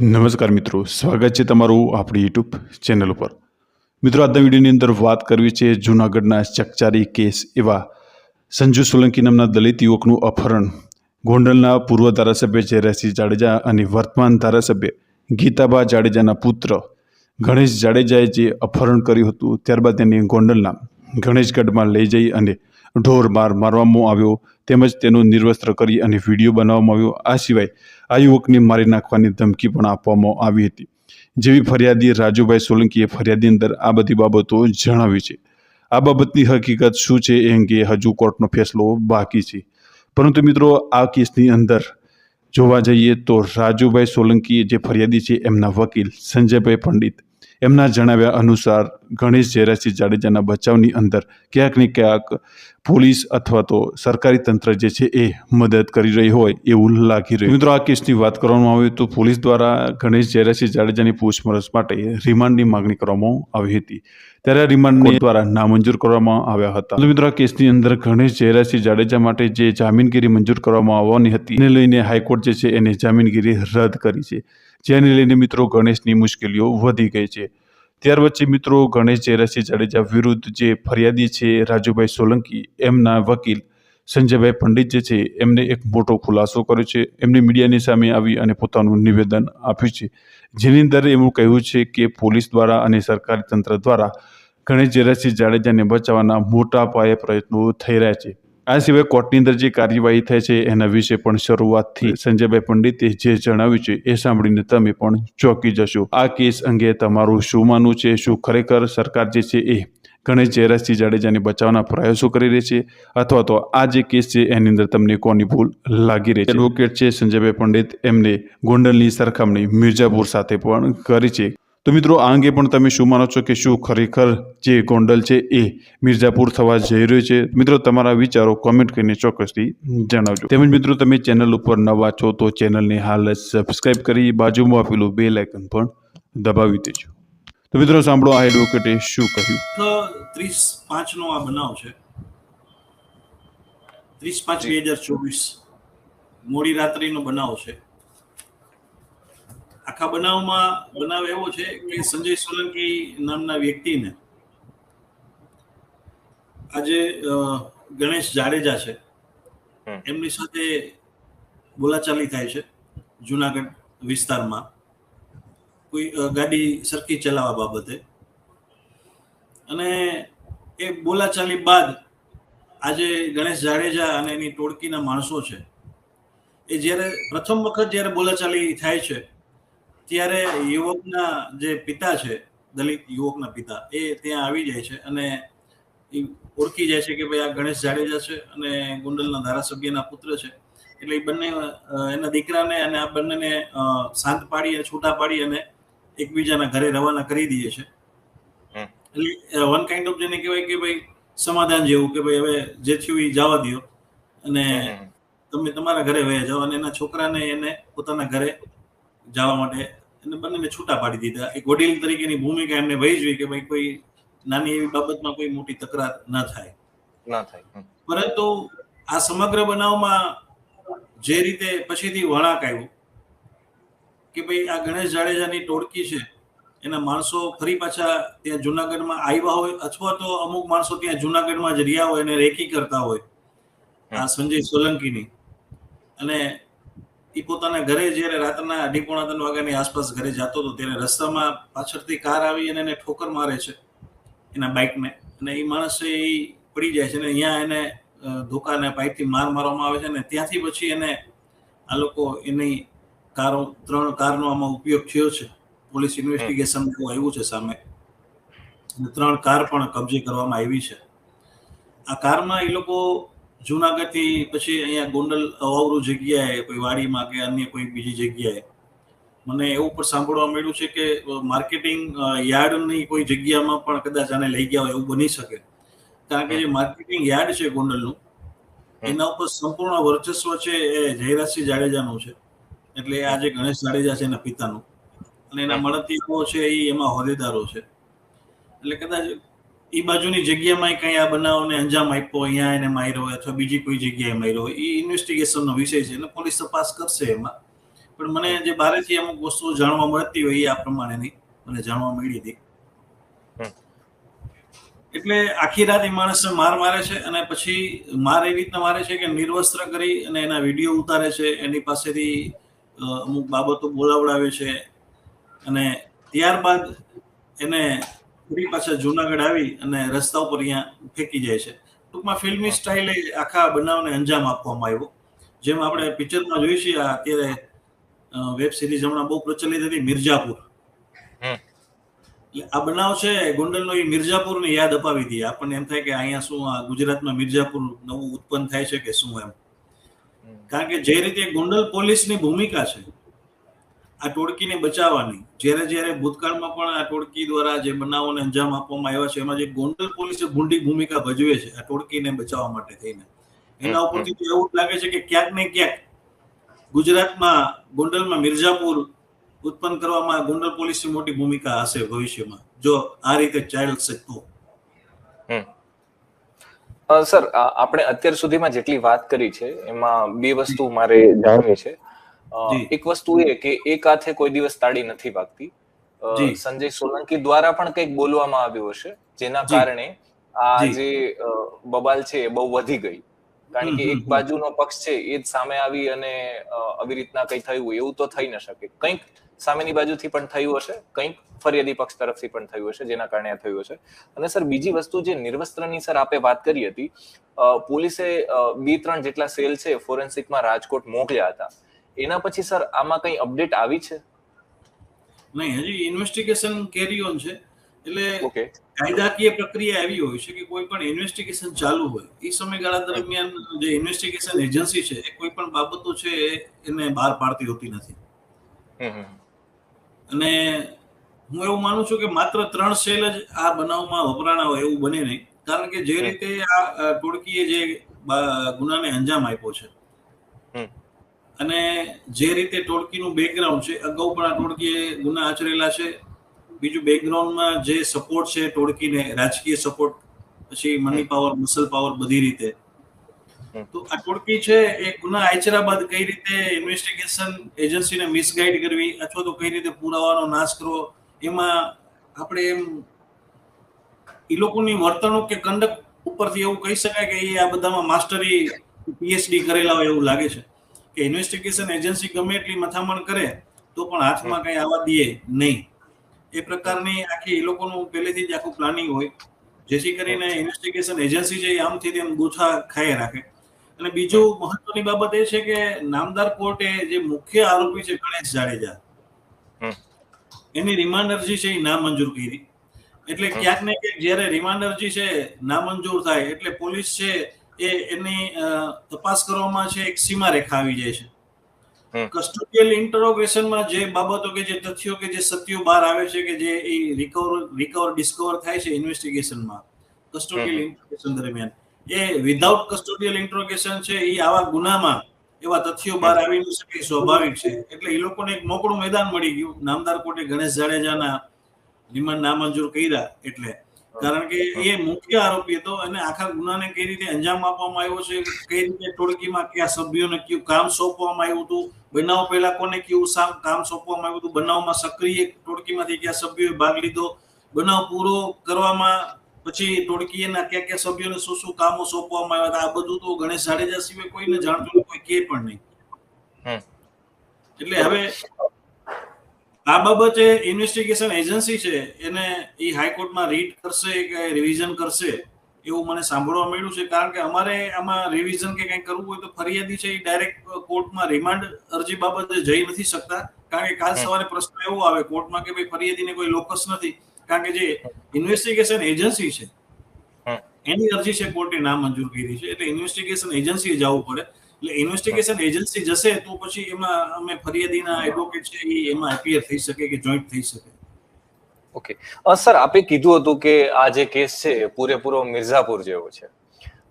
નમસ્કાર મિત્રો, સ્વાગત છે તમારું આપણી યુટ્યુબ ચેનલ ઉપર. મિત્રો, આજના વિડીયોની અંદર વાત કરવી છે જૂનાગઢના ચકચારી કેસ એવા સંજુ સોલંકી નામના દલિત યુવકનું અપહરણ. ગોંડલના પૂર્વ ધારાસભ્ય જયરાજસિંહ જાડેજા અને વર્તમાન ધારાસભ્ય ગીતાબા જાડેજાના પુત્ર ગણેશ જાડેજાએ જે અપહરણ કર્યું હતું, ત્યારબાદ તેને ગોંડલના ગણેશગઢમાં લઈ જઈ અને ઢોર માર મારવામાં આવ્યો, તેમજ તેનું નિર્વસ્ત્ર કરી અને વીડિયો બનાવવામાં આવ્યો. આ સિવાય આ યુવકને મારી નાખવાની ધમકી પણ આપવામાં આવી હતી. જેવી ફરિયાદી રાજુભાઈ સોલંકીએ ફરિયાદી અંદર આ બધી બાબતો જણાવી છે. આ બાબતની હકીકત શું છે એ અંગે હજુ કોર્ટનો ફેસલો બાકી છે. પરંતુ મિત્રો, આ કેસની અંદર જોવા જઈએ તો રાજુભાઈ સોલંકીએ જે ફરિયાદી છે, એમના વકીલ સંજયભાઈ પંડિત એમના જણાવ્યા અનુસાર ગણેશ ઝેરાસિંહ જાડેજાના બચાવની અંદર ક્યાંક ને ક્યાંક પોલીસ અથવા તો સરકારી તંત્ર જે છે એ મદદ કરી રહી હોય એવું લાગી રહ્યું. મિત્રો, આ કેસની વાત કરવામાં આવે તો પોલીસ દ્વારા ગણેશ ઝેરાસિંહ જાડેજાની પૂછપરછ માટે રિમાન્ડની માગણી કરવામાં આવી હતી. ત્યારે આ રિમાન્ડને દ્વારા નામંજૂર કરવામાં આવ્યા હતા. મિત્રો, આ કેસની અંદર ગણેશ ઝેરાસિંહ જાડેજા માટે જે જામીનગીરી મંજૂર કરવામાં આવવાની હતી, એને લઈને હાઈકોર્ટ જે છે એને જામીનગીરી રદ કરી છે. જેને લઈને મિત્રો ગણેશની મુશ્કેલીઓ વધી ગઈ છે. ત્યાર વચ્ચે મિત્રો ગણેશ જયરાસિંહ જાડેજા વિરુદ્ધ જે ફરિયાદી છે, રાજુભાઈ સોલંકી, એમના વકીલ સંજયભાઈ પંડિત જે છે, એમને એક મોટો ખુલાસો કર્યો છે. એમને મીડિયાની સામે આવી અને પોતાનું નિવેદન આપ્યું છે. જેની અંદર એવું કહ્યું છે કે પોલીસ દ્વારા અને સરકારી તંત્ર દ્વારા ગણેશ જયરાસિંહ જાડેજાને બચાવવાના મોટા પાયે પ્રયત્નો થઈ રહ્યા છે. આ સિવાય કોર્ટની અંદર જે કાર્યવાહી થાય છે એના વિશે પણ શરૂઆતથી સંજયભાઈ પંડિતે જે જણાવ્યું છે એ સાંભળીને તમે પણ ચોંકી જશો. આ કેસ અંગે તમારું શું માનવું છે? શું ખરેખર સરકાર જે છે એ ગણેશ જયરાજસિંહ જાડેજાને બચાવવાના પ્રયાસો કરી રહી છે? અથવા તો આ જે કેસ છે એની અંદર તમને કોની ભૂલ લાગી રહી છે? એડવોકેટ છે સંજયભાઈ પંડિત, એમને ગોંડલની સરખામણી મિર્જાપુર સાથે પણ કરી છે. તો મિત્રો, આ અંગે પણ તમે શું માનો છો કે શું ખરેખર જે ગોંડલ છે એ મિર્જાપુર થવા જઈ રહ્યું છે? મિત્રો, તમારા વિચારો કોમેન્ટ કરીને ચોક્કસથી જણાવજો. તેમજ મિત્રો, તમે ચેનલ ઉપર નવા છો તો ચેનલને હાલ સબસ્ક્રાઈબ કરી બાજુમાં આપેલું બે લાઇકન પણ દબાવી દેજો. તો મિત્રો, સાંભળો આ એડવોકેટે શું કહ્યું? ત્રીસ પાંચ નો આ બનાવ છે. ત્રીસ પાંચ બે હજાર ચોવીસ મોડી રાત્રિનો બનાવ છે. આખા બનાવમાં બનાવ એવો છે કે સંજય સોલંકી નામના વ્યક્તિને આજે ગણેશ જાડેજા છે. એમની સાથે બોલાચાલી થાય છે જુનાગઢ વિસ્તારમાં. કોઈ ગાડી સરખી ચલાવવા બાબતે. અને એ બોલાચાલી બાદ આજે ગણેશ જાડેજા અને એની ટોળકીના માણસો છે. એ જ્યારે પ્રથમ વખત જ્યારે બોલાચાલી થાય છે ત્યારે યુવકના જે પિતા છે દલિત યુવકના પિતા એ ત્યાં આવી જાય છે અને એ ઓળખી જાય છે કે ભાઈ આ ગણેશ જાડેજા છે અને ગોંડલના ધારાસભ્યના પુત્ર છે. એટલે એ બંને એના દીકરાને અને આ બંનેને શાંત પાડી અને છૂટા પાડી અને એકબીજાના ઘરે રવાના કરી દઈએ છે. એટલે વન કાઇન્ડ ઓફ જેને કહેવાય કે ભાઈ સમાધાન જેવું કે ભાઈ હવે જે થયું એ જવા દો અને તમે તમારા ઘરે વયા જાઓ અને એના છોકરાને એને પોતાના ઘરે જવા માટે એને બંનેને છૂટા પાડી દીધા. એક વડીલ તરીકેની ભૂમિકા એમને ભજવી કે ભાઈ કોઈ નાની એવી બાબતમાં કોઈ મોટી તકરાર ન થાય. ના થાય પરંતુ આ સમગ્ર બનાવમાં જે રીતે પછીથી વળાંક આવ્યો કે ભાઈ આ ગણેશ જાડેજાની ટોળકી છે એના માણસો ફરી પાછા ત્યાં જુનાગઢમાં આવ્યા હોય અથવા તો અમુક માણસો ત્યાં જુનાગઢમાં જ રહ્યા હોય અને રેકી કરતા હોય આ સંજય સોલંકીની. અને એ પોતાના ઘરે જ્યારે રાતના અઢી પોણા ત્રણ વાગ્યાની આસપાસ ઘરે જતો હતો ત્યારે રસ્તામાં પાછળથી કાર આવી અને એને ઠોકર મારે છે એના બાઇકને. અને એ માણસે એ પડી જાય છે અને અહીંયા એને ધોકાને પાઇપથી માર મારવામાં આવે છે અને ત્યાંથી પછી એને આ લોકો એની કારો ત્રણ કારનો આમાં ઉપયોગ થયો છે. પોલીસ ઇન્વેસ્ટિગેશન આવ્યું છે સામે. અને ત્રણ કાર પણ કબજે કરવામાં આવી છે. આ કારમાં એ લોકો જુનાગઢથી પછી અહીંયા ગોંડલ અવાવરું જગ્યાએ કોઈ વાડીમાં કે અન્ય કોઈ બીજી જગ્યાએ. મને એવું પણ સાંભળવા મળ્યું છે કે માર્કેટિંગ યાર્ડની કોઈ જગ્યામાં પણ કદાચ આને લઈ ગયા હોય એવું બની શકે. કારણ કે જે માર્કેટિંગ યાર્ડ છે ગોંડલનું એના ઉપર સંપૂર્ણ વર્ચસ્વ છે એ જયરાજસિંહ જાડેજાનું છે. એટલે આ જે ગણેશ જાડેજા છે એના પિતાનું. અને એના મળતીઓ છે એ એમાં હોદ્દેદારો છે. એટલે કદાચ એ બાજુની જગ્યામાં કઈ આ બનાવને અંજામ આપ્યો અહીંયા એને માર્યો હોય અથવા બીજી કોઈ જગ્યાએ માર્યો એ ઇન્વેસ્ટિગેશનનો વિષય છે એટલે પોલીસ તપાસ કરશે એમાં. પણ મને જે બહારેથી અમુક વસ્તુઓ જાણવા મળતી હોય એ આ પ્રમાણેની મને જાણવા મળી હતી. એટલે આખી રાત એ માણસને માર મારે છે અને પછી માર એવી રીતના મારે છે કે નિર્વસ્ત્ર કરી અને એના વીડિયો ઉતારે છે એની પાસેથી અમુક બાબતો બોલાવડાવે છે અને ત્યારબાદ એને ફરી પાછા જુનાગઢ આવી અને રસ્તા ઉપર અહીંયા ફેંકી જાય છે. ટૂંકમાં ફિલ્મી સ્ટાઇલે આખા બનાવને અંજામ આપવામાં આવ્યો. જેમ આપણે પિક્ચરમાં જોઈ છીએ અત્યારે વેબ સિરીઝ હમણાં બહુ પ્રચલિત હતી મિર્જાપુર આ બનાવ છે ગોંડલનો એ મિર્જાપુરની યાદ અપાવી હતી આપણને એમ થાય કે અહીંયા શું આ ગુજરાતમાં મિર્જાપુર નવું ઉત્પન્ન થાય છે કે શું એમ? કારણ કે જે રીતે ગોંડલ પોલીસની ભૂમિકા છે આ ટોળકીને બચાવવાની. જ્યારે જ્યારે ભૂતકાળમાં પણ આ ટોળકી દ્વારા જે બનાવોને અંજામ આપવામાં આવ્યા છે એમાં જે ગોંડલ પોલીસે ભૂંડી ભૂમિકા ભજવે છે આ ટોળકીને બચાવવા માટે થઈને. એના ઉપરથી તો એવું લાગે છે કે ક્યાંક ને ક્યાંક ગુજરાતમાં ગોંડલમાં મિર્ઝાપુર ઉત્પન્ન કરવામાં ગોંડલ પોલીસની મોટી ભૂમિકા હશે ભવિષ્યમાં. જો આ રીતે ચાલશે તો. સર આપણે અત્યાર સુધીમાં જેટલી વાત કરી છે એમાં બે વસ્તુ મારે જાણવી છે. એક વસ્તુ એ કે એક હાથે કોઈ દિવસ તાળી નથી અ, સંજય સોલંકી દ્વારા પણ કંઈક બોલવામાં આવ્યું હશે જેના કારણે આ જે. બબાલ છે એ બહુ વધી ગઈ. કારણ કે એક બાજુનો પક્ષ છે એ જ સામે આવી અને આવી રીતના કંઈ થયું એવું તો થઈ ન શકે. કંઈક સામેની બાજુથી પણ થયું હશે કંઈક ફરિયાદી પક્ષ તરફથી પણ થયું હશે જેના કારણે આ થયું હશે. અને સર બીજી વસ્તુ જે નિર્વસ્ત્રની સર આપે વાત કરી હતી પોલીસે બે ત્રણ જેટલા સેલ છે ફોરેન્સિકમાં રાજકોટ મોકલ્યા હતા. એના પછી સર આમાં કઈ અપડેટ આવી છે? નહીં હજી ઇન્વેસ્ટિગેશન કેરી ઓન છે. એટલે કાયદાકીય પ્રક્રિયા એવી હોય છે કે કોઈ પણ ઇન્વેસ્ટિગેશન ચાલુ હોય. એ સમયગાળા દરમિયાન જે ઇન્વેસ્ટિગેશન એજન્સી છે એ કોઈ પણ બાબતો છે એને બહાર પાડતી હોતી નથી. અને હું એવું માનું છું કે માત્ર ત્રણ સેલ જ આ બનાવમાં વપરાણા હોય એવું બને નહીં. કારણ કે જે રીતે આ ટોળકીએ જે ગુનાને અંજામ આપ્યો છે. અને જે રીતે ટોળકીનું બેકગ્રાઉન્ડ છે, અગાઉ પણ આ ટોળકીએ ગુના આચરેલા છે. બીજું બેકગ્રાઉન્ડમાં જે સપોર્ટ છે ટોળકીને, રાજકીય સપોર્ટ પછી મની પાવર મસલ પાવર બધી રીતે. તો આ ટોળકી છે, એ ગુના આચર્યા બાદ કઈ રીતે ઇન્વેસ્ટિગેશન એજન્સીને મિસગાઈડ કરવી, અથવા તો કઈ રીતે પુરાવાનો નાશ કરવો, એમાં આપણે એમ એ લોકોની વર્તણૂક કે કંડક ઉપરથી એવું કહી શકાય કે એ આ બધામાં માસ્ટરી પીએચડી કરેલા હોય એવું લાગે છે. કે ઇન્વેસ્ટિગેશન એજન્સી ગમે એટલી મથામણ કરે તો પણ હાથમાં કંઈ આવવા દે નહીં. એ પ્રકારની આખી એ લોકોનું પહેલેથી જ આખું પ્લાનિંગ હોય. જેથી કરીને ઇન્વેસ્ટિગેશન એજન્સી એ આમથી તેમ ગોથા ખાઈ રાખે. અને બીજું મહત્વની બાબત એ છે કે નામદાર કોર્ટે જે મુખ્ય આરોપી છે ગણેશ જાડેજા. એની રિમાન્ડ અરજી છે એ નામંજૂર કરી. એટલે ક્યાંક ને ક્યાંક જ્યારે રિમાન્ડ અરજી છે નામંજૂર થાય એટલે પોલીસ છે એ એની તપાસ કરવામાં છે એક સીમા રેખા આવી જાય છે. કસ્ટોડિયલ ઇન્ટરોગેશનમાં જે બાબતો કે જે તથ્યો કે જે સત્યો બહાર આવે છે કે જે એ રિકવર રિકવર ડિસ્કવર થાય છે ઇન્વેસ્ટિગેશનમાં કસ્ટોડિયલ ઇન્ટરોગેશન દરમિયાન. એ વિધાઉટ કસ્ટોડિયલ ઇન્ટ્રોગેશન છે એ આવા ગુનામાં એવા તથ્યો બહાર આવી ન શકે સ્વાભાવિક છે. એટલે એ લોકોને એક મોકળું મેદાન મળી ગયું. નામદાર કોર્ટે ગણેશ જાડેજાના રિમાન્ડ નામંજૂર કર્યા એટલે કારણ કે એ મુખ્ય આરોપી હતો અને આખા ગુનાને કઈ રીતે અંજામ આપવામાં આવ્યો છે કઈ રીતે ટોળકીમાં કયા સભ્યોને કયું કામ સોંપવામાં આવ્યું હતું બનાવ પહેલા કોને કયું કામ સોંપવામાં આવ્યું હતું બનાવમાં સક્રિય ટોળકીમાંથી કયા સભ્યોએ ભાગ લીધો બનાવ પૂરો કરવામાં પછી ટોળકીના કયા કયા સભ્યોને શું શું કામો સોંપવામાં આવ્યા હતા આ બધું તો ગણેશ જાડેજા સિવાય કોઈને જાણતું કોઈ કે પણ નહીં. એટલે હવે આ બાબતે ઇન્વેસ્ટિગેશન એજન્સી છે. એને એ હાઈકોર્ટમાં રીડ કરશે કે રિવિઝન કરશે એવું મને સાંભળવા મળ્યું છે. કારણ કે અમારે આમાં રિવિઝન કે કંઈ કરવું હોય તો ફરિયાદી છે એ ડાયરેક્ટ કોર્ટમાં રિમાન્ડ અરજી બાબતે જઈ નથી શકતા. કારણ કે કાલ સવારે પ્રશ્ન એવો આવે કોર્ટમાં કે ભાઈ ફરિયાદીને કોઈ લોકસ નથી. કારણ કે જે ઇન્વેસ્ટિગેશન એજન્સી છે એની અરજી છે કોર્ટે નામંજૂર કરી છે. એટલે ઇન્વેસ્ટિગેશન એજન્સીએ જવું પડે. એટલે ઇન્વેસ્ટિગેશન એજન્સી જશે તો પછી એમાં અમે ફરિયાદીના એડવોકેટ છે એ એમાં એપિયર થઈ શકે કે જોઈન્ટ થઈ શકે. ઓકે સર આપે કીધું હતું કે આ જે કેસ છે પૂરેપૂરો મિર્ઝાપુર જેવો છે.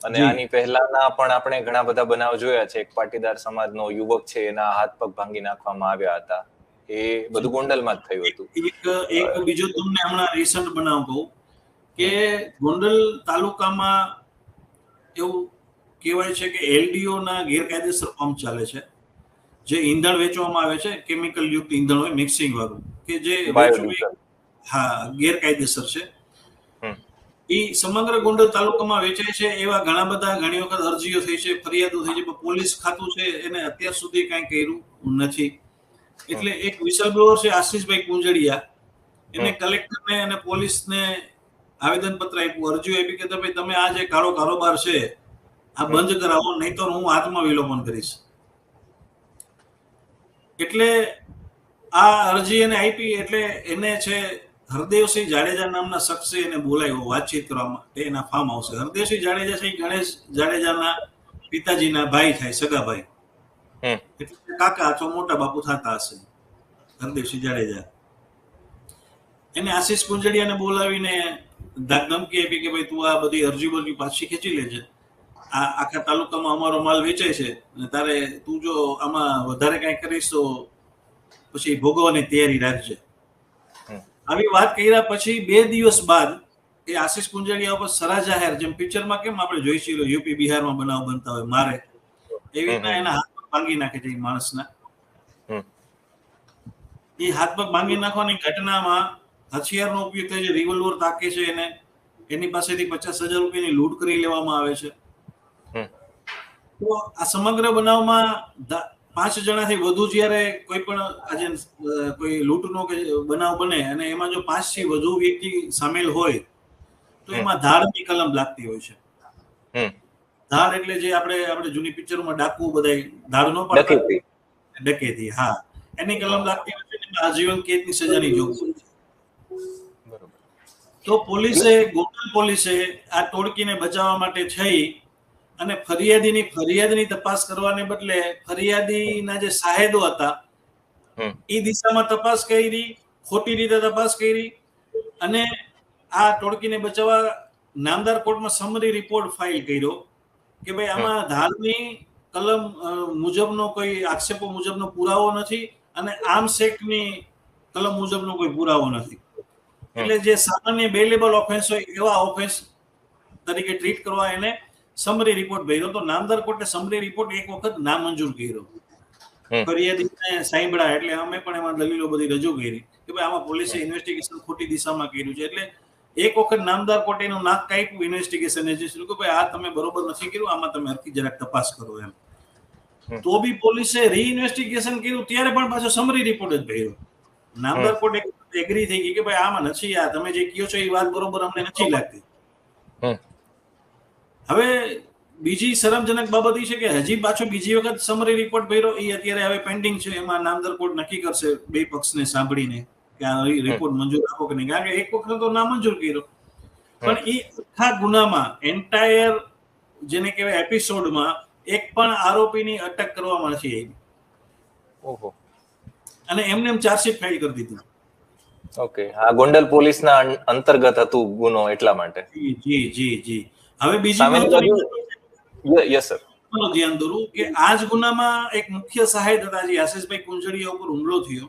અને આની પહેલાના પણ આપણે ઘણા બધા બનાવ જોયા છે. એક પાટીદાર સમાજનો યુવક છે એના હાથ પગ ભાંગી નાખવામાં આવ્યા હતા. એ બધું ગોંડલમાં જ થયું હતું. એક એક બીજો તમને હમણાં રીસન્ટ બનાવ કહું કે ગોંડલ તાલુકામાં એવું કહેવાય છે કે એલડીઓના ગેરકાયદેસર પંપ ચાલે છે. જે ઈંધણ વેચવામાં આવે છે કેમિકલ યુક્ત ઈંધણ હોય મિક્સિંગ વાળું કે જે હા ગેરકાયદેસર છે. એ સમગ્ર ગોંડલ તાલુકામાં વેચાય છે એવા ઘણા બધા ઘણી વખત અરજીઓ થઈ છે ફરિયાદો થઈ છે પણ પોલીસ ખાતું છે એને અત્યાર સુધી કાંઈ કર્યું નથી. એટલે એક વિસલ બ્લોઅર છે આશીષભાઈ કુંજડિયા. એને કલેક્ટરને અને પોલીસને આવેદનપત્ર આપ્યું અરજી આપી કે તમે તમે આ જે કાળો કારોબાર છે આ બંધ કરાવો નહીં તો હું આત્મા વિલોપન કરીશ. એટલે આ અરજી એને આપી એટલે એને છે હરદેવસિંહ જાડેજા નામના શખ્સે એને બોલાવ્યો વાતચીત કરવા માટે એના ફાર્મ હાઉસે હરદેવસિંહ જાડેજા છે ગણેશ જાડેજાના પિતાજીના ભાઈ થાય સગા ભાઈ. એટલે કાકા અથવા મોટા બાપુ થતા હશે હરદેવસિંહ જાડેજા. એને આશીષ કુંજડિયાને બોલાવીને ધમકી આપી કે ભાઈ તું આ બધી અરજી બરજી પાછી ખેંચી લેજે. આ આખા તાલુકામાં અમારો માલ વેચાય છે અને તારે તું જો આમાં વધારે કાંઈ કરીશ તો પછી ભોગવવાની તૈયારી રાખજે. આવી વાત કર્યા પછી બે દિવસ બાદ એ આશીષ કુંજડિયા ઉપર સરા જાહેર જેમ પિક્ચરમાં કેમ આપણે જોઈ છીએ યુપી બિહારમાં બનાવ બનતા હોય મારે એવી રીતના એના હાથ ભાંગી નાખે છે એ માણસના. એ હાથ પગ ભાંગી નાખવાની ઘટનામાં હથિયારનો ઉપયોગ થાય છે રિવોલ્વર તાકે છે એને એની પાસેથી પચાસ હજાર રૂપિયાની લૂંટ કરી લેવામાં આવે છે. તો આ સમગ્ર બનાવમાં પાંચ જણાથી વધુ જ્યારે કોઈ પણ આજે કોઈ લૂંટનો બનાવ બને અને એમાં જો પાંચથી વધુ વ્યક્તિ સામેલ હોય તો એમાં ધાડની કલમ લાગતી હોય છે. ધાડ એટલે જે આપણે આપણે જૂની પિક્ચરોમાં ડાકુ બધાય ધાડ નો પાડતા. ડકેતી. હા. એની કલમ લાગતી હોય છે આજીવન કેદની સજાની જોગવાઈ છે. તો પોલીસે ગોંડલ પોલીસે આ ટોળકીને બચાવવા માટે થઈ અને ફરિયાદીની ફરિયાદની તપાસ કરવાને બદલે ફરિયાદીના જે સાહેદો હતા એ દિશામાં તપાસ કરી ખોટી રીતે તપાસ કરી અને આ ટોળકીને બચાવવા નામદાર કોર્ટમાં સમરી રિપોર્ટ ફાઇલ કર્યો કે ભાઈ આમાં ધારની કલમ મુજબનો કોઈ આક્ષેપો મુજબનો પુરાવો નથી અને આમ સેક્ટની કલમ મુજબનો કોઈ પુરાવો નથી. એટલે જે સામાન્ય બેલેબલ ઓફેન્સ હોય એવા ઓફેન્સ તરીકે ટ્રીટ કરવા એને સમરી રિપોર્ટ ભર્યો તો નામદાર કોર્ટે સમરી રિપોર્ટ એક વખત નામંજૂર કર્યો. ફરિયાદીને સાંભળ્યા એટલે અમે પણ એમાં દલીલો બધી રજૂ કરી કે ભાઈ આમાં પોલીસે ઇન્વેસ્ટિગેશન ખોટી દિશામાં કર્યું છે. એટલે એક વખત નામદાર કોર્ટે એનું નાક કાપ્યું ઇન્વેસ્ટિગેશન એજન્સી કે ભાઈ આ તમે બરોબર નથી કર્યું આમાં તમે હરકી જરાક તપાસ કરો એમ. તો બી પોલીસે રીઇન્વેસ્ટિગેશન કર્યું ત્યારે પણ પાછો સમરી રિપોર્ટ જ ભર્યો. નામદાર કોર્ટ એગ્રી થઈ ગઈ કે ભાઈ આમાં નથી આ તમે જે કહો છો એ વાત બરોબર અમને નથી લાગતી. હવે બીજી શરમજનક બાબત એ છે કે હજી પાછો બીજી વખત સમરી રિપોર્ટ ભર્યો એ અત્યારે હવે પેન્ડિંગ છે એમાં નામદાર કોર્ટ નક્કી કરશે બે પક્ષને સાંભળીને કે આ રિપોર્ટ મંજૂર આપો કે નહીં. કારણ કે એક વખત તો નામંજૂર કર્યો. પણ એ આખા ગુનામાં એન્ટાયર જેને કહેવાય એપિસોડમાં એક પણ આરોપીની અટક કરવામાં નથી આવી. ઓહો. અને એમને એમ ચાર્જશીટ ફાઇલ કરી દીધી. ઓકે. આ ગોંડલ પોલીસના અંતર્ગત હતું ગુનો એટલા માટે? જી જી જી. હવે બીજી યસ સર. ધ્યાન દોરું કે આ જ ગુનામાં એક મુખ્ય સહાય હતા જે આશીષભાઈ કુંજડિયા ઉપર હુમલો થયો.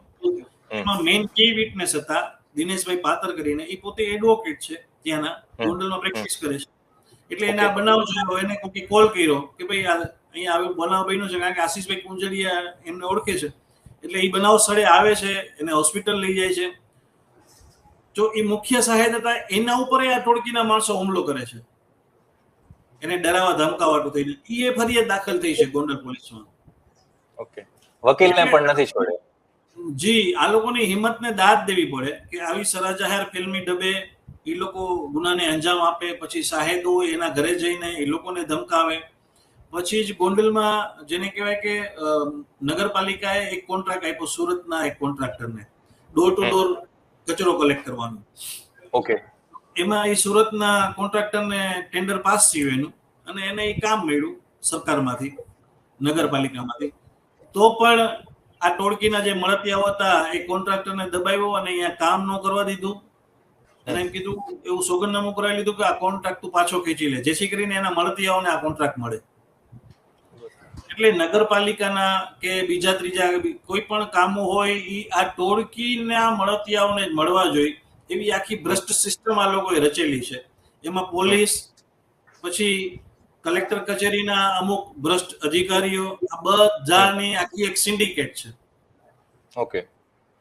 એમાં મેઇન કી વિટનેસ હતા દિનેશભાઈ પાતર કરીને. એ પોતે એડવોકેટ છે ત્યાંના ગોંડલમાં પ્રેક્ટિસ કરે છે. એટલે એને આ બનાવ જોયો એને કોઈ કોલ કર્યો કે ભાઈ આ અહીંયા આવે બનાવ બન્યો છે કારણ કે આશીષભાઈ કુંજડિયા એમને ઓળખે છે. એટલે એ બનાવ સ્થળે આવે છે એને હોસ્પિટલ લઈ જાય છે. જો એ મુખ્ય સહાય હતા એના ઉપર આ ટોળકીના માણસો હુમલો કરે છે. એને ડરાવવા ધમકાવવાનું થઈને એ ફરિયાદ દાખલ થઈ છે ગોંડલ પોલીસમાં. ઓકે. વકીલને પણ નથી છોડ્યો. જી આ લોકોની હિંમતને દાદ દેવી પડે કે આવી સરા જાહેર ફિલ્મી ડબે એ લોકો ગુનાને અંજામ આપે પછી સાહેદો એના ઘરે જઈને એ લોકોને ધમકાવે. પછી જ ગોંડલમાં જેને કહેવાય કે નગરપાલિકાએ એક કોન્ટ્રાક્ટ આપ્યો સુરતના એક કોન્ટ્રાક્ટરને. ડોર ટુ ડોર કચરો કલેક્ટ કરવાનો. ઓકે. એમાં એ સુરતના કોન્ટ્રાક્ટરને ટેન્ડર પાસ થયું એનું અને એને એ કામ મળ્યું સરકારમાંથી, નગરપાલિકામાંથી. તો પણ આ ટોળકીના જે મળતિયાઓ હતા, એ કોન્ટ્રાક્ટરને દબાવ્યો અને અહીંયા કામ ન કરવા દીધું. અને એમ કીધું, એવું સોગંદનામું કરાવી લીધું કે આ કોન્ટ્રાક્ટ તું પાછો ખેંચી લે, જેથી કરીને એના મળતિયાઓને આ કોન્ટ્રાક્ટ મળે. એટલે નગરપાલિકાના કે બીજા ત્રીજા કોઈ પણ કામો હોય એ આ ટોળકીના મળતિયાઓને જ મળવા જોઈએ. એવી આખી ભ્રષ્ટ સિસ્ટમ આ લોકોએ રચેલી છે. એમાં પોલીસ પછી કલેક્ટર કચેરીના અમુક ભ્રષ્ટ અધિકારીઓ આ બધાની આખી એક સિન્ડિકેટ છે. ઓકે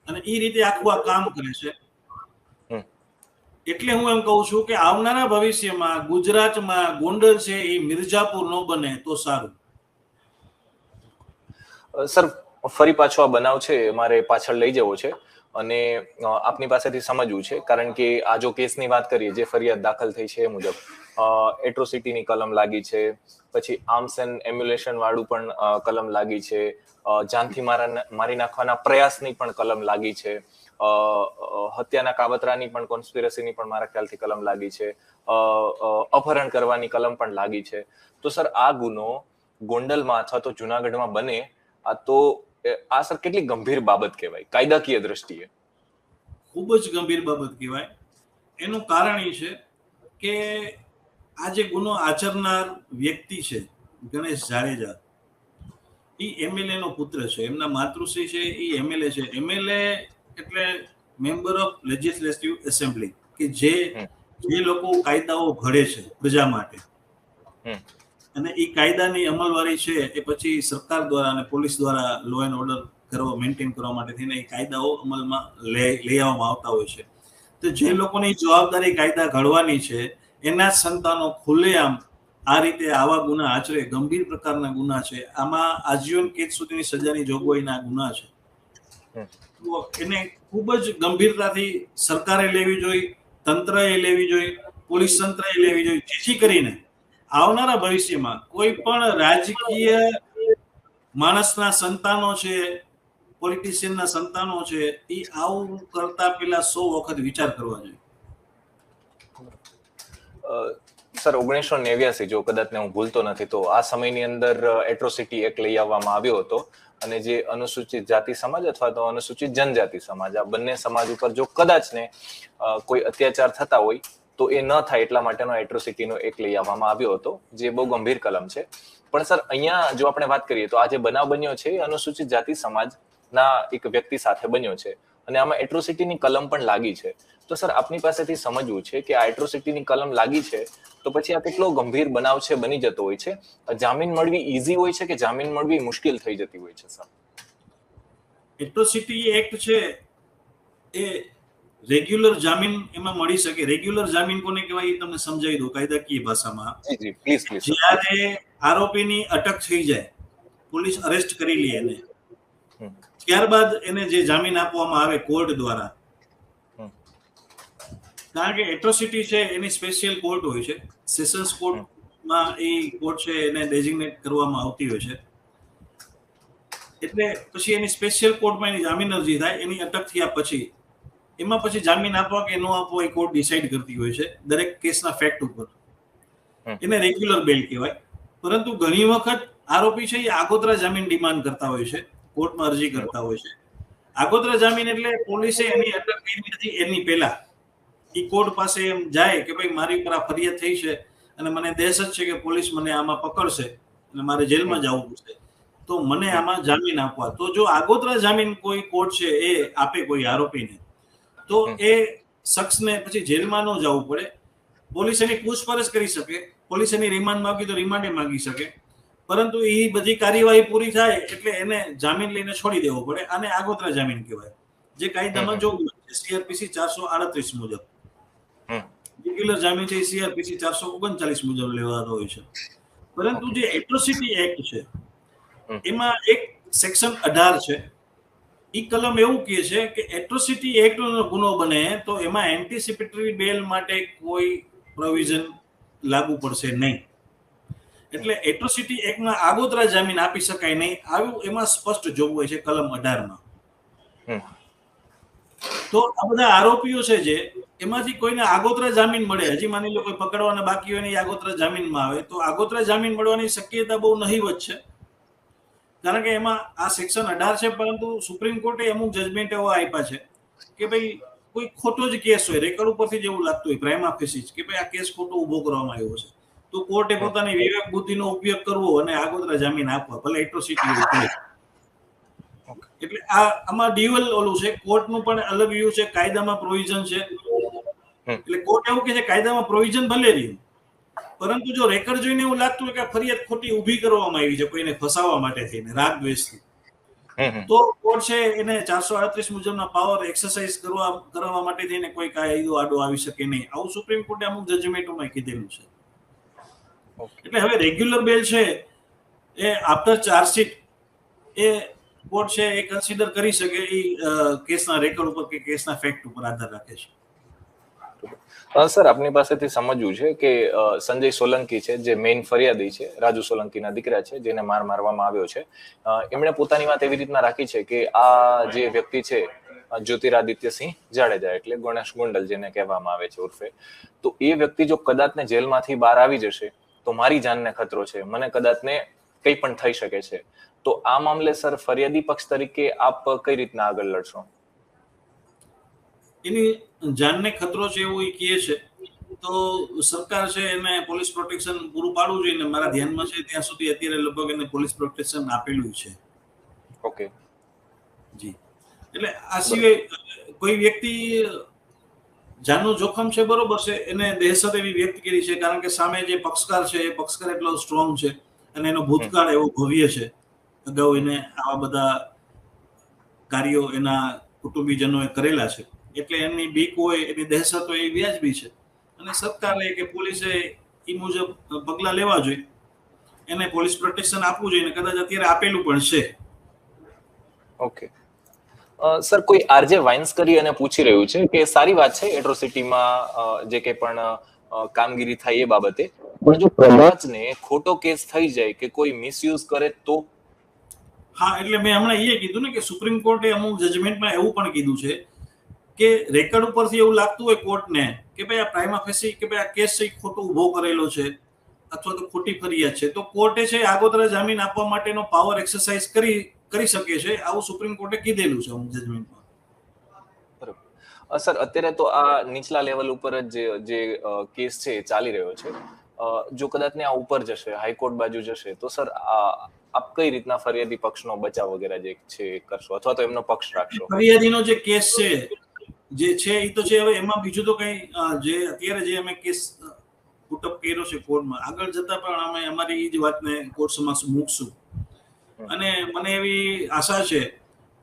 અને એ રીતે આખું આ કામ કરે છે. એટલે હું એમ કહું છું કે આવનારા ભવિષ્યમાં ગુજરાતમાં ગોંડલ છે એ મિર્જાપુર નો બને તો સારું. સર ફરી પાછો આ બનાવ છે મારે પાછળ લઈ જવો છે. અને આપની પાસેથી સમજવું છે. કારણ કે આ જો કેસની વાત કરીએ, જે ફરિયાદ દાખલ થઈ છે એ મુજબ એટ્રોસિટીની કલમ લાગી છે. પછી આર્મ્સ એન્ડ એમ્યુલેશન વાળું પણ કલમ લાગી છે. જાનથી મારા, મારી નાખવાના પ્રયાસની પણ કલમ લાગી છે. હત્યાના કાવતરાની પણ કોન્સ્પિરસીની પણ મારા ખ્યાલથી કલમ લાગી છે. અપહરણ કરવાની કલમ પણ લાગી છે. તો સર, આ ગુનો ગોંડલમાં અથવા તો જુનાગઢમાં બને, આ તો આ સર કેટલી ગંભીર બાબત કહેવાય કાયદાકીય દ્રષ્ટિએ? ખૂબ જ ગંભીર બાબત કહેવાય. એનું કારણ એ છે કે આ જે ગુનો આચરનાર વ્યક્તિ છે ગણેશ જાડેજા એ એમએલએ નો પુત્ર છે. એમના માતૃશ્રી છે એ એમએલએ છે. એમએલએ એટલે મેમ્બર ઓફ લેજિસ્લેટિવ એસેમ્બલી કે જે જે લોકો કાયદાઓ ઘડે છે પ્રજા માટે. અને એ કાયદાની અમલવારી છે એ પછી સરકાર દ્વારા અને પોલીસ દ્વારા લો એન્ડ ઓર્ડર કરવા મેન્ટેન કરવા માટે થઈને એ કાયદાઓ અમલમાં લઈ આવવામાં આવતા હોય છે. તો જે લોકોની જવાબદારી કાયદા ઘડવાની છે, એના સંતાનો ખુલ્લેઆમ આ રીતે આવા ગુના આચરે, ગંભીર પ્રકારના ગુના છે. આમાં આજીવન કેદ સુધીની સજાની જોગવાઈના ગુના છે. તો એને ખૂબ જ ગંભીરતાથી સરકારે લેવી જોઈએ તંત્રએ લેવી જોઈએ પોલીસ તંત્રએ લેવી જોઈએ જેથી કરીને આવનારા ભવિષ્યમાં કોઈ પણ રાજકીય માણસના સંતાનો છે પોલિટિશિયનના સંતાનો છે, એ આવું કરતા પેલા સો વખત વિચાર કરવા જોઈએ. સર, ઓગણીસો નેવ્યાસી, જો કદાચને હું ભૂલતો નથી, તો આ સમયની અંદર એટ્રોસિટી એક્ટ લઈ આવવામાં આવ્યો હતો અને જે અનુસૂચિત જાતિ સમાજ અથવા તો અનુસૂચિત જનજાતિ સમાજ, આ બંને સમાજ ઉપર જો કદાચ ને કોઈ અત્યાચાર થતા હોય તો એ ન થાય એટલા માટેનો એટ્રોસિટીનો એક લઈ આવવામાં આવ્યો હતો, જે બહુ ગંભીર કલમ છે. પણ સર, અહીંયા જો આપણે વાત કરીએ તો આ જે બનાવ બન્યો છે, એ અનુસૂચિત જાતિ સમાજના એક વ્યક્તિ સાથે બન્યો છે. અને આમાં એટ્રોસિટીની કલમ પણ લાગી છે. તો સર, આપની પાસેથી સમજવું છે કે આ એટ્રોસિટીની કલમ લાગી છે, તો પછી આ કેટલો ગંભીર બનાવ છે બની જતો હોય છે. જામીન મળવી ઈઝી હોય છે કે જામીન મળવી મુશ્કેલ થઈ જતી હોય છે, સર? એટ્રોસિટી એક્ટ છે, એ રેગ્યુલર જામીન એમાં મળી શકે. રેગ્યુલર જામીન કોને કહેવાય એ તમને સમજાવી દો કાયદાકીય ભાષામાં. જ્યારે આરોપીની અટક થઈ જાય પોલીસ અરેસ્ટ કરી લે એને. ત્યારબાદ એને જે જામીન આપવામાં આવે કોર્ટ દ્વારા. કારણ કે એટ્રોસિટી છે એની સ્પેશિયલ કોર્ટ હોય છે. સેશન્સ કોર્ટમાં એ કોર્ટ છે એને ડેઝિગ્નેટ કરવામાં આવતી હોય છે. એટલે પછી એની સ્પેશિયલ કોર્ટમાં એની જામીન અરજી થાય એની અટક થયા પછી એમાં પછી જામીન આપવા કે ન આપવા એ કોર્ટ ડિસાઈડ કરતી હોય છે દરેક કેસના ફેક્ટ ઉપર. એને રેગ્યુલર બેલ કહેવાય. પરંતુ ઘણી વખત આરોપી છે એ આગોતરા જામીન ડિમાન્ડ કરતા હોય છે કોર્ટમાં અરજી કરતા હોય છે. આગોતરા જામીન એટલે પોલીસે એની અટક કરી નથી એની પહેલા. એ કોર્ટ પાસે એમ જાય કે ભાઈ મારી ઉપર આ ફરિયાદ થઈ છે અને મને દેશ જ છે કે પોલીસ મને આમાં પકડશે અને મારે જેલમાં જવું પડશે તો મને આમાં જામીન આપવા. તો જો આગોતરા જામીન કોઈ કોર્ટ છે એ આપે કોઈ આરોપીને તો એ શખ્સને પછી જેલમાં ન જવું પડે. પોલીસ એની પૂછપરછ કરી શકે. પોલીસ એની રિમાન્ડ માગી તો રિમાન્ડે માગી શકે. પરંતુ એ બધી કાર્યવાહી પૂરી થાય એટલે એને જામીન લઈને છોડી દેવો પડે અને આગોતરા જામીન કહેવાય. જે કાયદામાં. જોગવાઈ છે સીઆરપીસી ચારસો આડત્રીસ મુજબ. રેગ્યુલર જામીન છે સીઆરપીસી ચારસો ઓગણચાલીસ મુજબ લેવાનો હોય છે. પરંતુ જે એટ્રોસિટી એક્ટ છે એમાં એક સેક્શન અઢાર છે. ઈ કલમ એવું કહે છે કે એટ્રોસિટી એક્ટ ગુનો બને તો એમાં એન્ટિસિપેટરી બેલ માટે કોઈ પ્રોવિઝન લાગુ પડશે નહીં. એટલે એટ્રોસિટી એક્ટમાં આગોતરા જામીન આપી શકાય નહીં. આવું એમાં સ્પષ્ટ જોગવાઈ છે કલમ અઢારમાં. તો આ બધા આરોપીઓ છે જે એમાંથી કોઈને આગોતરા જામીન મળે. હજી માની લો કોઈ પકડવાના બાકી હોય ને એ આગોતરા જામીનમાં આવે. તો આગોતરા જામીન મળવાની શક્યતા બહુ નહીવત છે. કારણ કે એમાં આ સેક્શન અઢાર છે પરંતુ સુપ્રીમ કોર્ટે અમુક જજમેન્ટ એવા આપ્યા છે કે ભાઈ કોઈ ખોટો જ કેસ હોય રેકર્ડ ઉપરથી જેવું લાગતું હોય પ્રાઇમ ફેસિસ કે ભાઈ આ કેસ ખોટો ઊભો કરવામાં આવ્યો છે. તો કોર્ટે પોતાની વિવેક બુદ્ધિનો ઉપયોગ કરવો અને આગોતરા જામીન આપવા ભલે એટ્રોસિટી એટલે આ આમાં ડ્યુઅલ ઓલું છે કોર્ટનું પણ અલગ વ્યૂ છે કાયદામાં પ્રોવિઝન છે. એટલે કોર્ટ એવું કે છે કાયદામાં પ્રોવિઝન ભલે રહ્યું પરંતુ જો રેકર્ડ જોઈને એવું લાગતું કે ફરિયાદ ખોટી ઊભી કરવામાં આવી છે કોઈને ફસાવવા માટે થઈને રાગ દ્વેષથી. તો કોર્ટ છે એને ચારસો આડત્રીસ મુજબના પાવર એક્સરસાઇઝ કરવા કરવા માટે થઈને કોઈ કાયદો આડો આવી શકે નહીં. આવું સુપ્રીમ કોર્ટે અમુક જજમેન્ટોમાં કીધેલું છે. એટલે હવે રેગ્યુલર બેલ છે એ આફ્ટર ચાર્જશીટ એ કોર્ટ છે એ કન્સિડર કરી શકે એ કેસના રેકોર્ડ ઉપર કે કેસના ફેક્ટ ઉપર આધાર રાખે છે. સર, આપની પાસેથી સમજવું છે કે સંજય સોલંકી છે, જે મેઇન ફરિયાદી છે, રાજુ સોલંકીના દીકરા છે, જેને માર મારવામાં આવ્યો છે. એમણે પોતાની વાત એવી રીતના રાખી છે કે આ જે વ્યક્તિ છે જ્યોતિરાદિત્ય જ્યોતિરાદિત્યસિંહ જાડેજા એટલે ગણેશ ગુંડલ જેને કહેવામાં આવે છે ઉર્ફે, તો એ વ્યક્તિ જો કદાચને જેલમાંથી બહાર આવી જશે, તો મારી જાનને ખતરો છે. મને કદાચને કંઈ પણ થઈ શકે છે. તો આ મામલે, સર, ફરિયાદી પક્ષ તરીકે આપ કઈ રીતના આગળ લડશો? એની જાનને ખતરો છે એવું એ કહે છે તો સરકાર છે એને પોલીસ પ્રોટેક્શન પૂરું પાડવું જોઈએ ને મારા ધ્યાનમાં છે ત્યાં સુધી અત્યારે લગભગ એને પોલીસ પ્રોટેક્શન આપેલું છે. ઓકે. જી. એટલે આ સિવાય કોઈ વ્યક્તિ જાનનું જોખમ છે બરોબર છે એને દહેશત એવી વ્યક્ત કરી છે કારણ કે સામે જે પક્ષકાર છે એ પક્ષકાર એટલો સ્ટ્રોંગ છે અને એનો ભૂતકાળ એવો ભવ્ય છે. અગાઉ એને આવા બધા કાર્યો એના કુટુંબીજનોએ કરેલા છે. એટલે એમની બીક હોય એની દહેશત હોય એ વ્યાજબી છે. અને સરકારે કે પોલીસે એ મુજબ પગલાં લેવા જોઈએ. એને પોલીસ પ્રોટેક્શન આપવું જોઈએ કદાચ અત્યારે આપેલું પણ છે. ઓકે. સર કોઈ આરજે વાઇન્સ કરી અને પૂછી રહ્યું છે કે સારી વાત છે એટ્રોસિટીમાં જે કંઈ પણ કામગીરી થાય એ બાબતે પણ જો પ્રભાજને ખોટો કેસ થઈ જાય કે કોઈ મિસયુઝ કરે તો? હા એટલે મેં હમણાં એ કીધું ને કે સુપ્રીમ કોર્ટે અમુક જજમેન્ટમાં એવું પણ કીધું છે કે રેકર્ડ ઉપરથી એવું લાગતું હોય કોર્ટને કે ભાઈ આ પ્રાઇમા ફેસી કે ભાઈ આ કેસ છે ખોટો ઊભો કરેલો છે અથવા તો ખોટી ફરિયાદ છે તો કોર્ટે છે આગોતરા જામીન આપવા માટેનો પાવર એક્સરસાઇઝ કરી કરી શકે છે. આવું સુપ્રીમ કોર્ટે કીધેલું છે અમુક જજમેન્ટમાં સર અત્યારે તો આ નીચલા લેવલ ઉપર જ જે જે કેસ છે એ ચાલી રહ્યો છે. જો કદાચ ને આ ઉપર જશે હાઈકોર્ટ બાજુ જશે તો સર આ આપ કઈ રીતના ફરિયાદી પક્ષનો બચાવ વગેરે જે છે કરશો? અથવા તો એમનો પક્ષ રાખશો? ફરિયાદીનો જે કેસ છે જે છે એ તો છે હવે એમાં બીજું તો કઈ જે અત્યારે જે અમે કેસ પુટઅપ કર્યો છે કોર્ટમાં આગળ જતા પણ અમે અમારી એ જ વાતને કોર્ટ સમક્ષ મૂકશું અને મને એવી આશા છે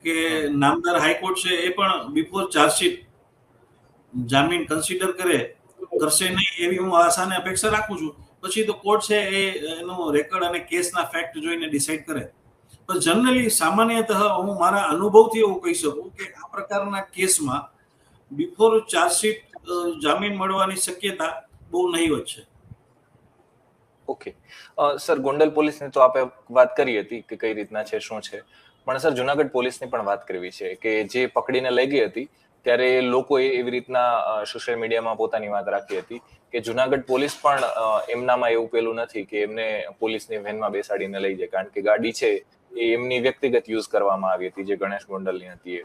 કે નામદાર હાઈકોર્ટ છે એ પણ બિફોર ચાર્જશીટ જામીન કન્સિડર કરે કરશે નહીં એવી હું આશા અને અપેક્ષા રાખું છું. પછી તો કોર્ટ છે એ એનો રેકર્ડ અને કેસના ફેક્ટ જોઈને ડિસાઈડ કરે. પણ જનરલી સામાન્યતઃ હું મારા અનુભવથી એવું કહી શકું કે આ પ્રકારના કેસમાં બિફોર ચાર્જશીટ જામીન મળવાની શક્યતા બહુ નહીવત છે. ઓકે. સર, ગોંડલ પોલીસની તો આપે વાત કરી હતી કે કઈ રીતના છે, શું છે. પણ સર, જુનાગઢ પોલીસની પણ વાત કરવી છે કે જે પકડીને લઈ ગઈ હતી, ત્યારે લોકોએ એવી રીતના સોશિયલ મીડિયામાં પોતાની વાત રાખી હતી કે જુનાગઢ પોલીસ પણ એમનામાં એવું પેલું નથી કે એમને પોલીસની વેનમાં બેસાડીને લઈ જાય. કારણ કે ગાડી છે એમની વ્યક્તિગત યુઝ કરવામાં આવી હતી, જે ગણેશ ગોંડલની હતી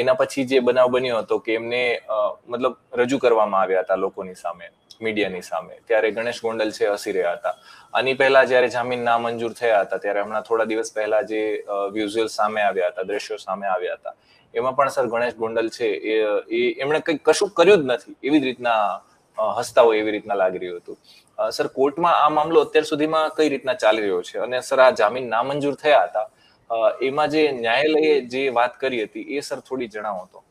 એના પછી જે બનાવ બન્યો હતો કે એમને મતલબ રજૂ કરવામાં આવ્યા હતા લોકોની સામે, મીડિયાની સામે. ત્યારે ગણેશ ગોંડલ છે હસી રહ્યા હતા. આની પહેલા જ્યારે જામીન નામંજૂર થયા હતા, ત્યારે હમણાં થોડા દિવસ પહેલા જે વિઝ્યુઅલ સામે આવ્યા હતા, દ્રશ્યો સામે આવ્યા હતા. એમાં પણ સર ગણેશ ગોંડલ છે એ એમણે કંઈક કશું કર્યું જ નથી, એવી જ રીતના હસતા હોય એવી રીતના લાગી રહ્યું હતું. સર કોર્ટમાં આ મામલો અત્યાર સુધીમાં કઈ રીતના ચાલી રહ્યો છે? અને સર આ જામીન નામંજૂર થયા હતા. એમાં જે ન્યાયાલયે જે વાત કરી હતી એ સર થોડી જણાવો તો.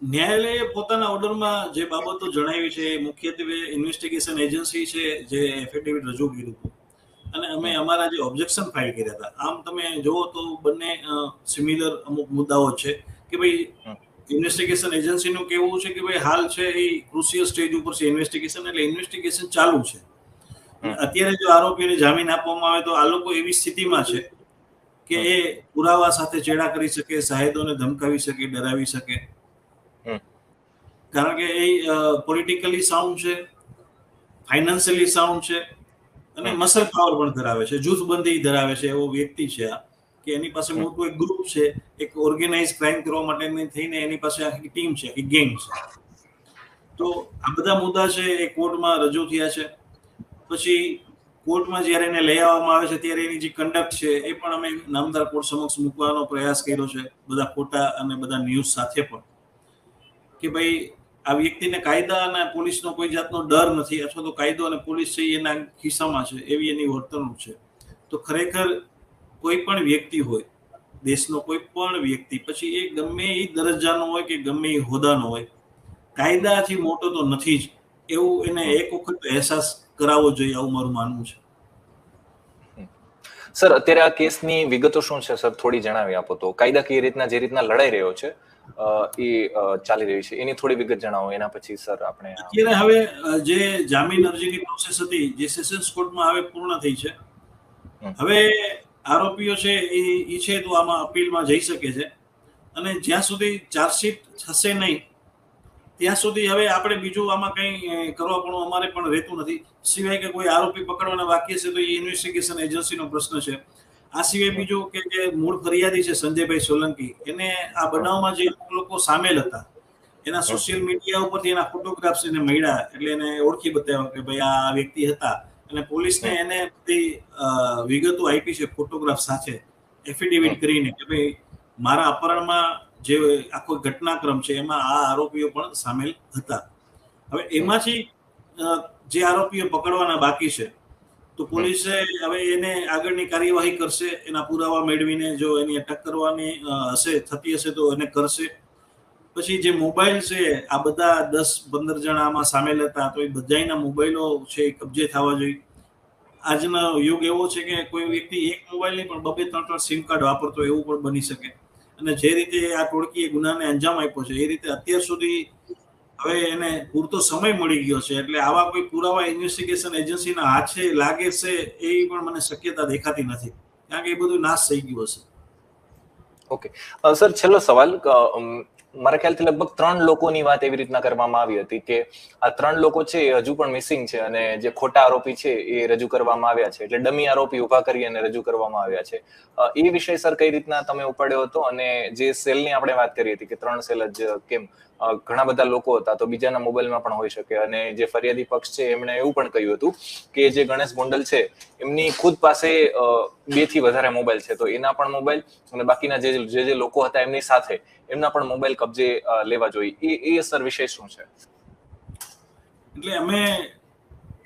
ન્યાયાલયે પોતાના ઓર્ડરમાં જે બાબતો જણાવી છે મુખ્યત્વે ઇન્વેસ્ટિગેશન એજન્સી છે જે એફિડેવિટ રજૂ કર્યું હતું. અને અમે અમારા જે ઓબ્જેક્શન ફાઇલ કર્યા હતા. આમ તમે જુઓ તો બંને સિમિલર અમુક મુદ્દાઓ છે કે ભાઈ. ઇન્વેસ્ટિગેશન એજન્સીનું કેવું છે કે ભાઈ હાલ છે એ ક્રુશિયલ સ્ટેજ ઉપર છે ઇન્વેસ્ટિગેશન એટલે ઇન્વેસ્ટિગેશન ચાલુ છે. અત્યારે જો આરોપીને જામીન આપવામાં આવે તો આ લોકો એવી સ્થિતિમાં છે કે એ પુરાવા સાથે ચેડા કરી શકે સાહેદોને ધમકાવી શકે ડરાવી શકે. કારણ કે એ પોલિટિકલી સાઉન્ડ છે ફાઇનાન્શિયલી સાઉન્ડ છે અને મસલ પાવર પણ ધરાવે છે જૂથબંધી ધરાવે છે એવો વ્યક્તિ છે આ. કે એની પાસે મોટું એક ગ્રુપ છે, એક ઓર્ગેનાઇઝ ક્રાઇમ કરવા માટેની થઈને એની પાસે આખી ટીમ છે, આખી ગેંગ છે. તો આ બધા મુદ્દા છે એ કોર્ટમાં રજૂ થયા છે. પછી કોર્ટમાં જ્યારે એને લઈ આવવામાં આવે છે, ત્યારે એની જે કન્ડક્ટ છે એ પણ અમે નામદાર કોર્ટ સમક્ષ મૂકવાનો પ્રયાસ કર્યો છે, બધા ફોટા અને બધા ન્યૂઝ સાથે પણ. કે ભાઈ, આ વ્યક્તિને કાયદા અને પોલીસનો કોઈ જાતનો ડર નથી, અથવા તો કાયદો અને પોલીસ છે એના ખિસ્સામાં છે, એવી એની વર્તણૂક છે. તો ખરેખર કોઈ પણ વ્યક્તિ હોય દેશનો કોઈ પણ વ્યક્તિ પછી એ ગમે એ દરજ્જાનો હોય કે ગમે એ હોદાનો હોય કાયદાથી મોટો તો નથી જ. એવું એને એક વખત અહેસાસ કરાવવો જોઈએ આવું મારું માનવું છે. સર અત્યારે આ કેસની વિગતો શું છે? સર થોડી જણાવી આપો તો. કાયદાકીય રીતના જે રીતના લડાઈ રહ્યો છે એ ચાલી રહી છે. એની થોડી વિગત જણાવો. એના પછી સર આપણે અત્યારે હવે જે જામીન અરજીની પ્રોસેસ હતી જે સેશન્સ કોર્ટમાં હવે પૂર્ણ થઈ છે. હવે આરોપીઓ છે એ ઈ છે તો આમાં અપીલમાં જઈ શકે છે. અને જ્યાં સુધી ચાર્જશીટ થશે નહીં, ત્યાં સુધી હવે આપણે બીજું આમાં કંઈ કરવા પણ અમારે પણ રહેતું નથી. સિવાય કે કોઈ આરોપી પકડવાના વાક્ય છે તો એ ઇન્વેસ્ટિગેશન એજન્સીનો પ્રશ્ન છે. આ સિવાય બીજું કે જે મૂળ ફરિયાદી છે સંજયભાઈ સોલંકી, એને આ બનાવમાં જે લોકો સામેલ હતા, એના સોશિયલ મીડિયા ઉપરથી એના ફોટોગ્રાફ્સ એને મળ્યા, એટલે એને ઓળખી બતાવ્યા કે ભાઈ આ વ્યક્તિ હતા. અને પોલીસને એને બધી વિગતો આપી છે ફોટોગ્રાફ સાથે એફિડેવિટ કરીને કે ભાઈ મારા અપહરણમાં જે આખો ઘટનાક્રમ છે એમાં આ આરોપીઓ પણ સામેલ હતા. હવે એમાંથી જે આરોપીઓ પકડવાના બાકી છે તો પોલીસે હવે એને આગળની કાર્યવાહી કરશે એના પુરાવા મેળવીને જો એની અટક કરવાની હશે થતી હશે તો એને કરશે. પછી જે મોબાઈલ છે, આ બધા દસ પંદર જણા આમાં સામેલ હતા, તો એ બધાના મોબાઈલો છે એ કબજે થવા જોઈએ. આજનો યુગ એવો છે કે કોઈ વ્યક્તિ એક મોબાઈલ નહીં, પણ બબે ત્રણ ત્રણ સિમ કાર્ડ વાપરતો એવું પણ બની શકે. અને જે રીતે આ ટોળકીએ ગુનાને અંજામ આપ્યો છે, એ રીતે અત્યાર સુધી હવે એને પૂરતો સમય મળી ગયો છે. એટલે આવા કોઈ પુરાવા ઇન્વેસ્ટિગેશન એજન્સીના હાથે લાગે છે, એ પણ મને શક્યતા દેખાતી નથી. કારણ કે એ બધું નાશ થઈ ગયું હશે. ઓકે સર, છેલ્લો સવાલ મારા ખ્યાલથી લગભગ ત્રણ લોકોની વાત એવી રીતના કરવામાં આવી હતી કે આ ત્રણ લોકો છે એ હજુ પણ મિસિંગ છે અને જે ખોટા આરોપી છે એ રજૂ કરવામાં આવ્યા છે. એટલે ડમી આરોપી ઊભા કરી અને રજૂ કરવામાં આવ્યા છે. એ વિષય સર કઈ રીતના તમે ઉપાડ્યો હતો? અને જે સેલની આપણે વાત કરી હતી કે ત્રણ સેલ જ, કેમ? ઘણા બધા લોકો હતા તો બીજાના મોબાઈલમાં પણ હોઈ શકે. અને જે ફરિયાદી પક્ષ છે, એમણે એવું પણ કહ્યું હતું કે જે ગણેશ ગોંડલ છે, એમની ખુદ પાસે બેથી વધારે મોબાઈલ છે. તો એના પણ મોબાઈલ અને બાકીના જે જે જે લોકો હતા એમની સાથે, એમના પણ મોબાઈલ કબજે લેવા જોઈએ. એ એ સર વિશે શું છે? એટલે અમે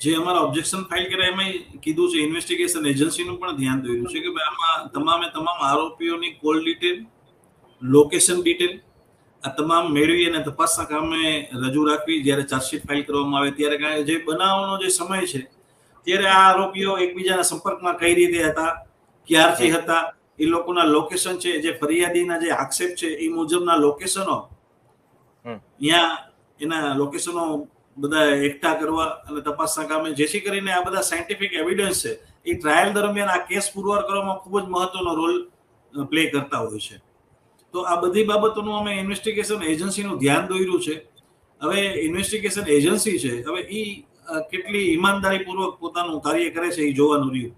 જે અમારા ઓબ્જેક્શન ફાઇલ કર્યા, એમાં કીધું છે ઇન્વેસ્ટિગેશન એજન્સીનું પણ ધ્યાન દોર્યું છે કે ભાઈ આમાં તમામે તમામ આરોપીઓની કોલ ડિટેલ લોકેશન ડિટેલ આ તમામ મેળવી અને તપાસના કામે રજૂ રાખવી જ્યારે ચાર્જશીટ ફાઇલ કરવામાં આવે ત્યારે કારણ જે બનાવવાનો જે સમય છે ત્યારે આ આરોપીઓ એકબીજાના સંપર્કમાં કઈ રીતે હતા ક્યારથી હતા એ લોકોના લોકેશન છે જે ફરિયાદીના જે આક્ષેપ છે એ મુજબના લોકેશનો. ત્યાં એના લોકેશનો બધા એકઠા કરવા અને તપાસના કામે જેથી કરીને આ બધા સાયન્ટિફિક એવિડન્સ છે એ ટ્રાયલ દરમિયાન આ કેસ પુરવાર કરવામાં ખૂબ જ મહત્વનો રોલ પ્લે કરતા હોય છે તો આ બધી બાબતોનું અમે ઇન્વેસ્ટિગેશન એજન્સીનું ધ્યાન દોર્યું છે. હવે ઇન્વેસ્ટિગેશન એજન્સી છે. હવે એ કેટલી ઈમાનદારીપૂર્વક પોતાનું કાર્ય કરે છે એ જોવાનું રહ્યું.